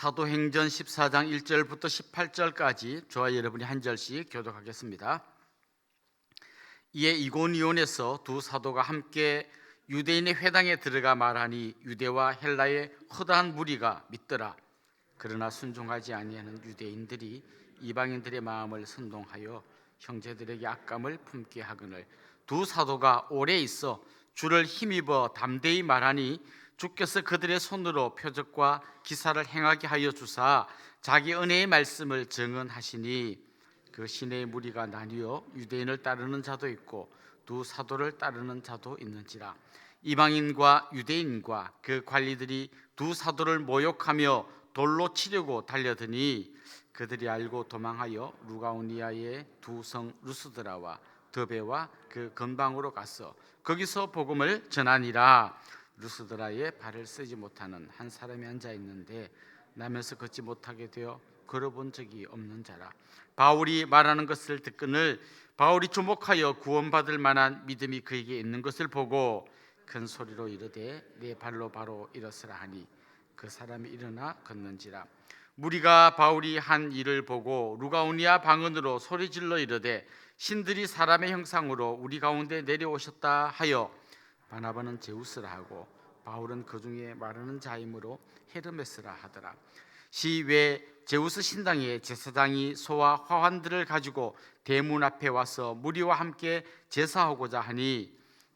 사도행전 14장 1절부터 18절까지 저와 여러분이 한 절씩 교독하겠습니다. 이에 이고니온에서 두 사도가 함께 유대인의 회당에 들어가 말하니 유대와 헬라의 허다한 무리가 믿더라. 그러나 순종하지 아니하는 유대인들이 이방인들의 마음을 선동하여 형제들에게 악감을 품게 하거늘 두 사도가 오래 있어 주를 힘입어 담대히 말하니 주께서 그들의 손으로 표적과 기사를 행하게 하여 주사 자기 은혜의 말씀을 증언하시니 그 시내의 무리가 나뉘어 유대인을 따르는 자도 있고 두 사도를 따르는 자도 있는지라. 이방인과 유대인과 그 관리들이 두 사도를 모욕하며 돌로 치려고 달려드니 그들이 알고 도망하여 루가오니아의 두 성 루스드라와 더베와 그 근방으로 가서 거기서 복음을 전하니라 루스드라에 발을 쓰지 못하는 한 사람이 앉아 있는데 남에서 걷지 못하게 되어 걸어본 적이 없는 자라. 바울이 말하는 것을 듣거늘 바울이 주목하여 구원받을 만한 믿음이 그에게 있는 것을 보고 큰 소리로 이르되 내 발로 바로 일어서라 하니 그 사람이 일어나 걷는지라. 무리가 바울이 한 일을 보고 루가오니아 방언으로 소리질러 이르되 신들이 사람의 형상으로 우리 가운데 내려오셨다 하여 바나바는 제우스라 하고 바울은 그 중에 말하는 자이므로 헤르메스라 하더라. 시외 제우스 신당의 제사장이 소와 화환들을 가지고 대문 앞에 와서 무리와 함께 제사하고자 하니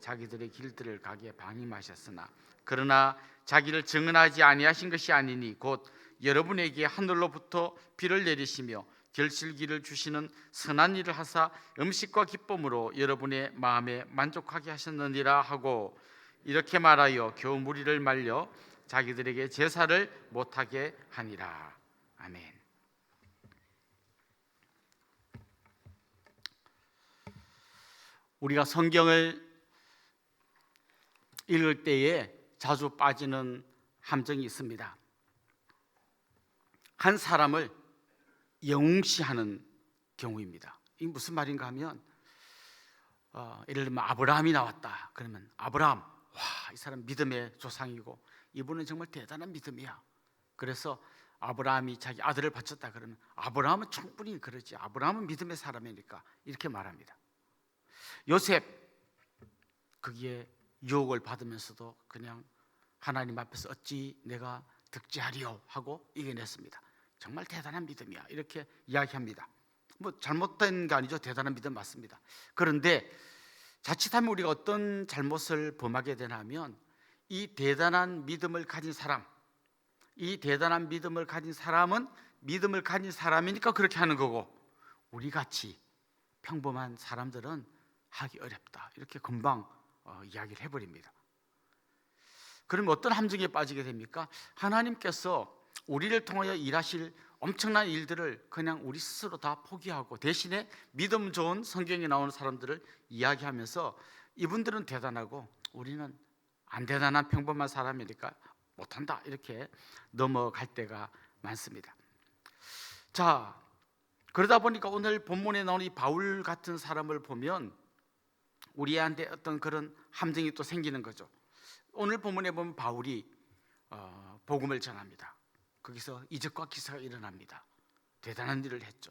자기들의 길들을 가게 방임하셨으나 그러나 자기를 증언하지 아니하신 것이 아니니 곧 여러분에게 하늘로부터 비를 내리시며 결실기를 주시는 선한 일을 하사 음식과 기쁨으로 여러분의 마음에 만족하게 하셨느니라 하고 이렇게 말하여 겨우 무리를 말려 자기들에게 제사를 못하게 하니라 아멘. 우리가 성경을 읽을 때에 자주 빠지는 함정이 있습니다. 한 사람을 영웅시하는 경우입니다. 이 무슨 말인가 하면 어, 예를 들면 아브라함이 나왔다. 그러면 아브라함, 와, 이 사람 믿음의 조상이고 이분은 정말 대단한 믿음이야. 그래서 아브라함이 자기 아들을 바쳤다 그러면 아브라함은 충분히 그러지. 아브라함은 믿음의 사람이니까 이렇게 말합니다. 요셉 거기에 유혹을 받으면서도 그냥 하나님 앞에서 어찌 내가 득지하리요 하고 이겨냈습니다. 정말 대단한 믿음이야 이렇게 이야기합니다. 뭐 잘못된 게 아니죠 대단한 믿음 맞습니다. 그런데 자칫하면 우리가 어떤 잘못을 범하게 되냐면 이 대단한 믿음을 가진 사람, 이 대단한 믿음을 가진 사람은 믿음을 가진 사람이니까 그렇게 하는 거고 우리 같이 평범한 사람들은 하기 어렵다 이렇게 금방 어, 이야기를 해버립니다. 그러면 어떤 함정에 빠지게 됩니까? 하나님께서 우리를 통하여 일하실 엄청난 일들을 그냥 우리 스스로 다 포기하고 대신에 믿음 좋은 성경에 나오는 사람들을 이야기하면서 이분들은 대단하고 우리는 안 대단한 평범한 사람이니까 못한다 이렇게 넘어갈 때가 많습니다. 자 그러다 보니까 오늘 본문에 나오는 이 바울 같은 사람을 보면 우리한테 어떤 그런 함정이 또 생기는 거죠. 오늘 본문에 보면 바울이 어, 복음을 전합니다. 거기서 이적과 기사가 일어납니다. 대단한 일을 했죠.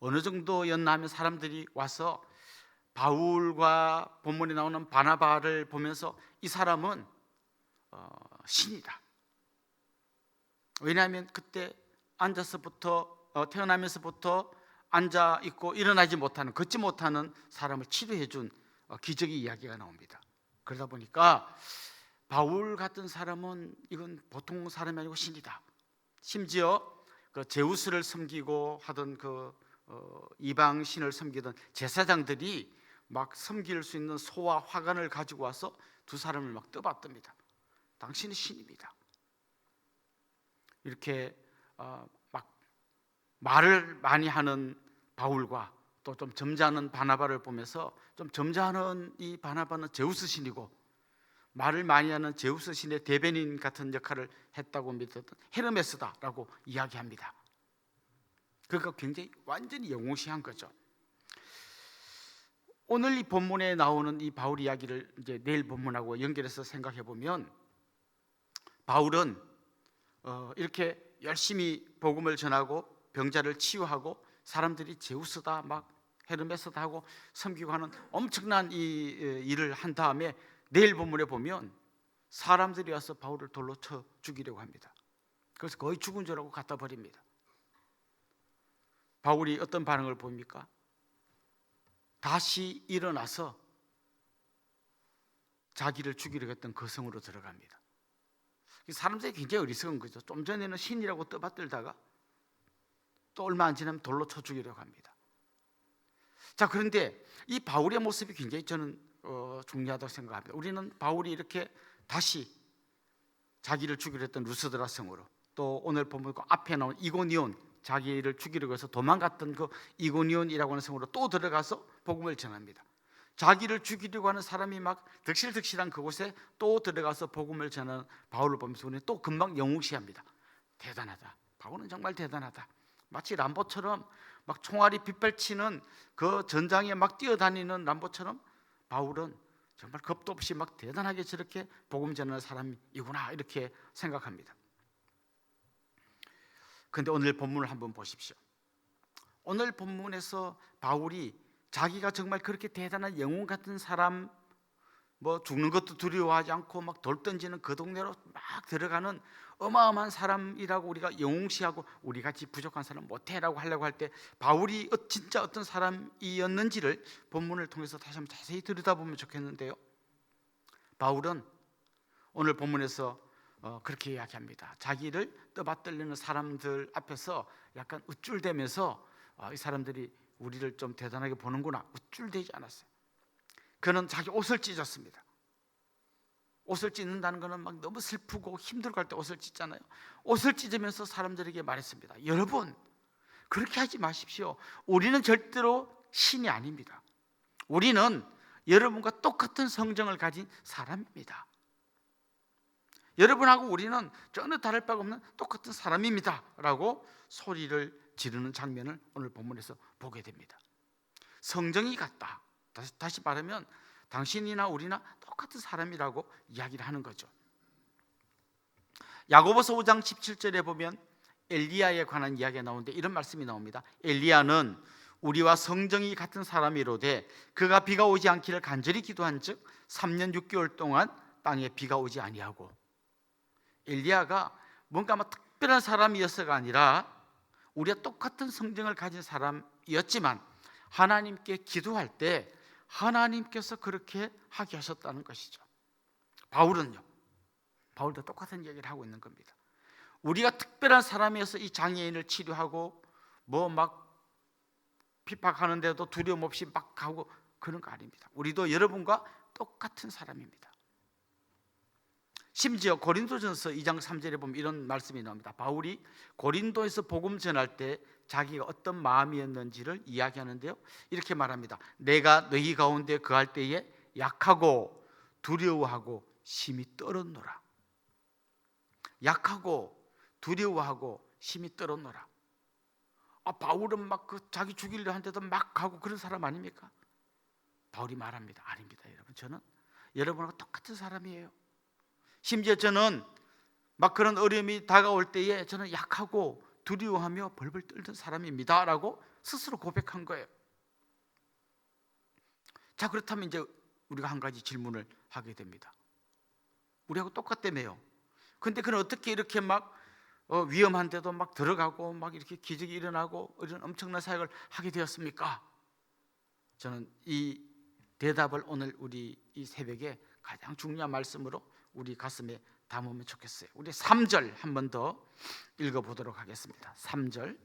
어느 정도였나 하면 사람들이 와서 바울과 본문에 나오는 바나바를 보면서 이 사람은 어, 신이다. 왜냐하면 그때 앉아서부터 어, 태어나면서부터 앉아 있고 일어나지 못하는 걷지 못하는 사람을 치료해 준 어, 기적의 이야기가 나옵니다. 그러다 보니까 바울 같은 사람은 이건 보통 사람이 아니고 신이다. 심지어 그 제우스를 섬기고 하던 그 어, 이방 신을 섬기던 제사장들이 막 섬길 수 있는 소와 화관을 가지고 와서 두 사람을 막 떠받듭니다. 당신은 신입니다. 이렇게 어, 막 말을 많이 하는 바울과 또 좀 점잖은 바나바를 보면서 좀 점잖은 이 바나바는 제우스 신이고 말을 많이 하는 제우스 신의 대변인 같은 역할을 했다고 믿었던 헤르메스다라고 이야기합니다. 그러니까 굉장히 완전히 영웅시한 거죠. 오늘 이 본문에 나오는 이 바울 이야기를 이제 내일 본문하고 연결해서 생각해 보면 바울은 어, 이렇게 열심히 복음을 전하고 병자를 치유하고 사람들이 제우스다 막 헤르메스다 하고 섬기고 하는 엄청난 이 에, 일을 한 다음에 내일 본문에 보면 사람들이 와서 바울을 돌로 쳐 죽이려고 합니다. 그래서 거의 죽은 줄 알고 갖다 버립니다. 바울이 어떤 반응을 보입니까? 다시 일어나서 자기를 죽이려고 했던 그 성으로 들어갑니다. 이 사람들이 굉장히 어리석은 거죠. 좀 전에는 신이라고 떠받들다가 또 얼마 안 지나면 돌로 쳐 죽이려고 합니다. 자 그런데 이 바울의 모습이 굉장히 저는 어, 중요하다고 생각합니다. 우리는 바울이 이렇게 다시 자기를 죽이려 했던 루스드라 성으로 또 오늘 보면 그 앞에 나온 이고니온 자기를 죽이려고 해서 도망갔던 그 이고니온이라고 하는 성으로 또 들어가서 복음을 전합니다. 자기를 죽이려고 하는 사람이 막 득실득실한 그곳에 또 들어가서 복음을 전하는 바울을 보면서 우리는 또 금방 영웅시합니다. 대단하다. 바울은 정말 대단하다. 마치 람보처럼 막 총알이 빗발치는 그 전장에 막 뛰어다니는 람보처럼 바울은 정말 겁도 없이 막 대단하게 저렇게 복음 전하는 사람이구나 이렇게 생각합니다. 근데 오늘 본문을 한번 보십시오. 오늘 본문에서 바울이 자기가 정말 그렇게 대단한 영웅 같은 사람 뭐 죽는 것도 두려워하지 않고 막 돌 던지는 그 동네로 막 들어가는 어마어마한 사람이라고 우리가 영웅시하고 우리 같이 부족한 사람 못해라고 하려고 할 때 바울이 어- 진짜 어떤 사람이었는지를 본문을 통해서 다시 한번 자세히 들여다보면 좋겠는데요. 바울은 오늘 본문에서 어, 그렇게 이야기합니다. 자기를 떠받들리는 사람들 앞에서 약간 우쭐대면서 어, 이 사람들이 우리를 좀 대단하게 보는구나 우쭐대지 않았어요. 그는 자기 옷을 찢었습니다. 옷을 찢는다는 것은 막 너무 슬프고 힘들고 할 때 옷을 찢잖아요. 옷을 찢으면서 사람들에게 말했습니다. 여러분, 그렇게 하지 마십시오. 우리는 절대로 신이 아닙니다. 우리는 여러분과 똑같은 성정을 가진 사람입니다. 여러분하고 우리는 전혀 다를 바가 없는 똑같은 사람입니다. 라고 소리를 지르는 장면을 오늘 본문에서 보게 됩니다. 성정이 같다. 다시, 다시 말하면 당신이나 우리나 똑같은 사람이라고 이야기를 하는 거죠. 야고보서 5장 17절에 보면 엘리야에 관한 이야기가 나오는데 이런 말씀이 나옵니다. 엘리야는 우리와 성정이 같은 사람이로되 그가 비가 오지 않기를 간절히 기도한즉 3년 6개월 동안 땅에 비가 오지 아니하고 엘리야가 뭔가 뭐 특별한 사람이었어가 아니라 우리와 똑같은 성정을 가진 사람이었지만 하나님께 기도할 때 하나님께서 그렇게 하게 하셨다는 것이죠. 바울은요. 바울도 똑같은 얘기를 하고 있는 겁니다. 우리가 특별한 사람이어서 이 장애인을 치료하고 뭐 막 핍박하는데도 두려움 없이 막 가고 그런 거 아닙니다. 우리도 여러분과 똑같은 사람입니다. 심지어 고린도전서 2장 3절에 보면 이런 말씀이 나옵니다. 바울이 고린도에서 복음 전할 때 자기가 어떤 마음이었는지를 이야기하는데요. 이렇게 말합니다. 내가 너희 가운데 거할 때에 약하고 두려워하고 심히 떨었노라. 약하고 두려워하고 심히 떨었노라. 아, 바울은 막 그 자기 죽이려 한데도 막 가고 그런 사람 아닙니까? 바울이 말합니다. 아닙니다, 여러분. 저는 여러분하고 똑같은 사람이에요. 심지어 저는 막 그런 어려움이 다가올 때에 저는 약하고 두려워하며 벌벌 떨던 사람입니다라고 스스로 고백한 거예요. 자 그렇다면 이제 우리가 한 가지 질문을 하게 됩니다. 우리하고 똑같다며요. 근데 그는 어떻게 이렇게 막 어, 위험한데도 막 들어가고 막 이렇게 기적이 일어나고 이런 엄청난 사역을 하게 되었습니까? 저는 이 대답을 오늘 우리 이 새벽에 가장 중요한 말씀으로 우리 가슴에 담으면 좋겠어요. 우리 3절 한 번 더 읽어 보도록 하겠습니다. 3절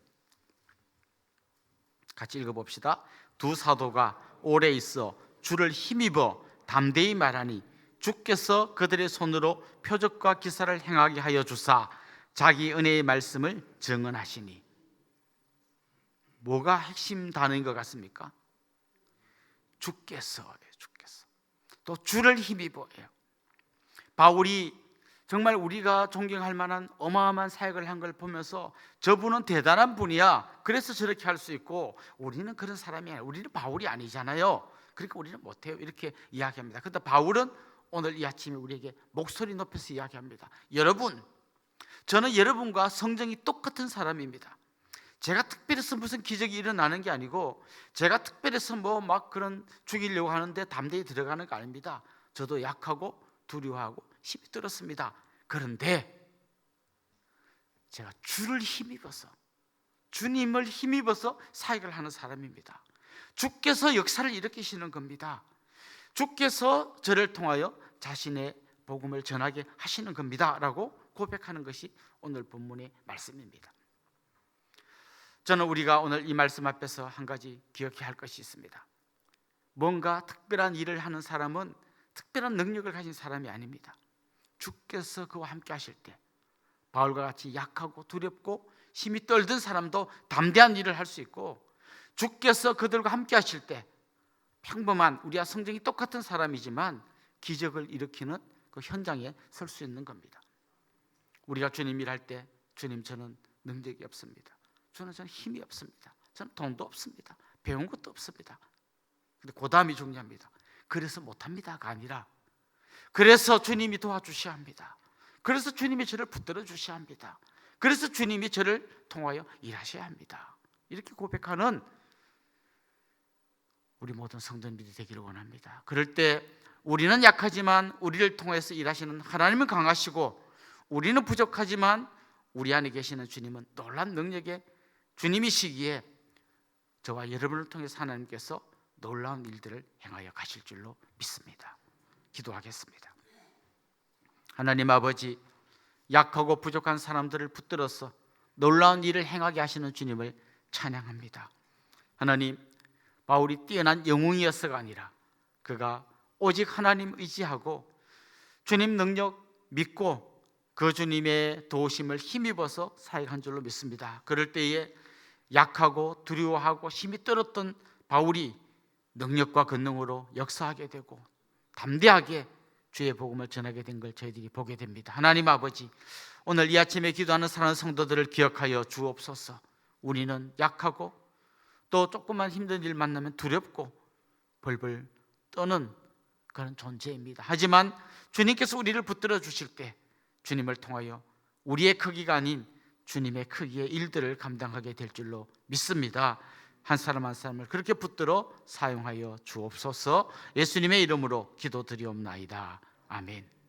같이 읽어 봅시다. 두 사도가 오래 있어 주를 힘입어 담대히 말하니 주께서 그들의 손으로 표적과 기사를 행하게 하여 주사 자기 은혜의 말씀을 증언하시니 뭐가 핵심 단어인 것 같습니까? 주께서 주께서 또 주를 힘입어요. 바울이 정말 우리가 존경할 만한 어마어마한 사역을 한 걸 보면서 저분은 대단한 분이야. 그래서 저렇게 할 수 있고 우리는 그런 사람이 아니야. 우리는 바울이 아니잖아요. 그러니까 우리는 못해요. 이렇게 이야기합니다. 그런데 바울은 오늘 이 아침에 우리에게 목소리 높여서 이야기합니다. 여러분, 저는 여러분과 성정이 똑같은 사람입니다. 제가 특별해서 무슨 기적이 일어나는 게 아니고 제가 특별해서 뭐 막 그런 죽이려고 하는데 담대히 들어가는 거 아닙니다. 저도 약하고 두려워하고 힘이 들었습니다. 그런데 제가 주를 힘입어서 주님을 힘입어서 사역을 하는 사람입니다. 주께서 역사를 일으키시는 겁니다. 주께서 저를 통하여 자신의 복음을 전하게 하시는 겁니다라고 고백하는 것이 오늘 본문의 말씀입니다. 저는 우리가 오늘 이 말씀 앞에서 한 가지 기억해야 할 것이 있습니다. 뭔가 특별한 일을 하는 사람은 특별한 능력을 가진 사람이 아닙니다. 주께서 그와 함께 하실 때 바울과 같이 약하고 두렵고 힘이 떨던 사람도 담대한 일을 할 수 있고 주께서 그들과 함께 하실 때 평범한 우리와 성정이 똑같은 사람이지만 기적을 일으키는 그 현장에 설 수 있는 겁니다. 우리가 주님 일할 때 주님 저는 능력이 없습니다. 저는 저는 힘이 없습니다. 저는 돈도 없습니다. 배운 것도 없습니다. 근데 고담이 중요합니다. 그래서 못합니다가 아니라 그래서 주님이 도와주셔야 합니다. 그래서 주님이 저를 붙들어 주셔야 합니다. 그래서 주님이 저를 통하여 일하셔야 합니다. 이렇게 고백하는 우리 모든 성도님들이 되기를 원합니다. 그럴 때 우리는 약하지만 우리를 통해서 일하시는 하나님은 강하시고 우리는 부족하지만 우리 안에 계시는 주님은 놀란 능력의 주님이시기에 저와 여러분을 통해서 하나님께서 놀라운 일들을 행하여 가실 줄로 믿습니다. 기도하겠습니다. 하나님 아버지 약하고 부족한 사람들을 붙들어서 놀라운 일을 행하게 하시는 주님을 찬양합니다. 하나님 바울이 뛰어난 영웅이었어가 아니라 그가 오직 하나님 의지하고 주님 능력 믿고 그 주님의 도우심을 힘입어서 사역한 줄로 믿습니다. 그럴 때에 약하고 두려워하고 힘이 떨었던 바울이 능력과 권능으로 역사하게 되고 담대하게 주의 복음을 전하게 된 걸 저희들이 보게 됩니다. 하나님 아버지, 오늘 이 아침에 기도하는 사랑하는 성도들을 기억하여 주옵소서. 우리는 약하고 또 조금만 힘든 일 만나면 두렵고 벌벌 떠는 그런 존재입니다. 하지만 주님께서 우리를 붙들어 주실 때 주님을 통하여 우리의 크기가 아닌 주님의 크기의 일들을 감당하게 될 줄로 믿습니다. 한 사람 한 사람을 그렇게 붙들어 사용하여 주옵소서. 예수님의 이름으로 기도드리옵나이다. 아멘.